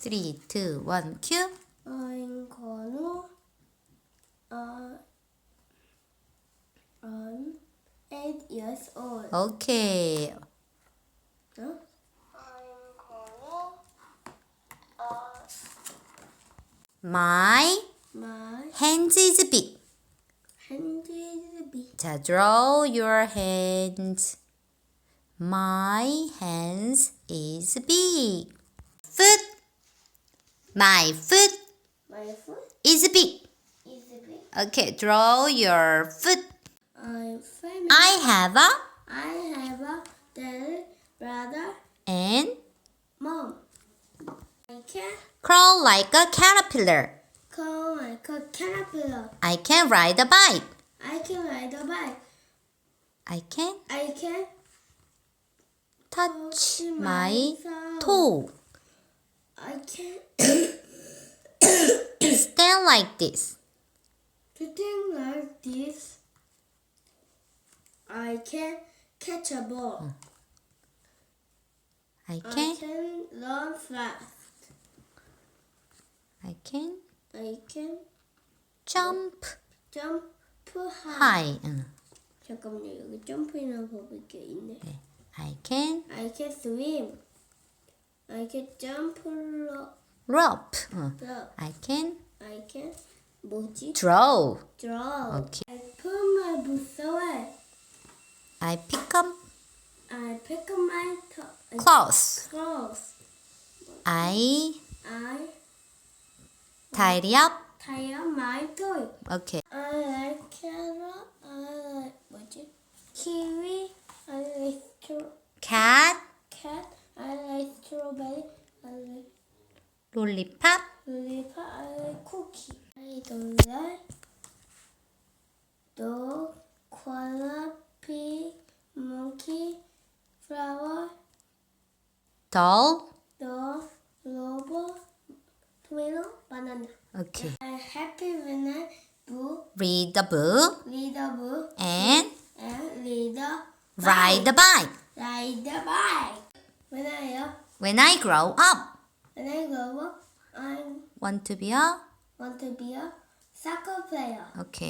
3, 2, 1, cue. I'm gonna uh, I'm eight years old. Okay. Uh, My my hands is big. hand is big. 자, draw your hands. My hands is big. Foot. My foot My foot is big. is big. Okay, draw your foot. I'm famous. I have a I have a dad, brother, and mom. I can crawl like a caterpillar. call like a caterpillar. I can ride a bike. I can ride a bike. I can I can touch touch my toe. I can Stand like this. sitting like this. I can catch a ball. I I can can run fast. I can I can jump jump high. high. 응. 잠깐만요. 여기 점프하는 법이 꽤 있네. I can I can swim. I can jump rope. rope. 응. I can I can 뭐지? draw. Draw. Okay. I put my boots away. I pick up I pick up my to- clothes. clothes. I I tidy up. tie up my toy. Okay. I like carrot. I like 뭐지? Kiwi. I like stro- Cat, cat. I like strawberry. I like lollipop, lollipop. I like cookie. I don't like dog, koala, pig, monkey, flower, doll. dog, robot, tomato, banana. Okay. I'm happy when I Read the book read a book and and read a ride the bike. ride the bike. When I When I grow up, when I grow up, I want to be a want to be a soccer player. okay.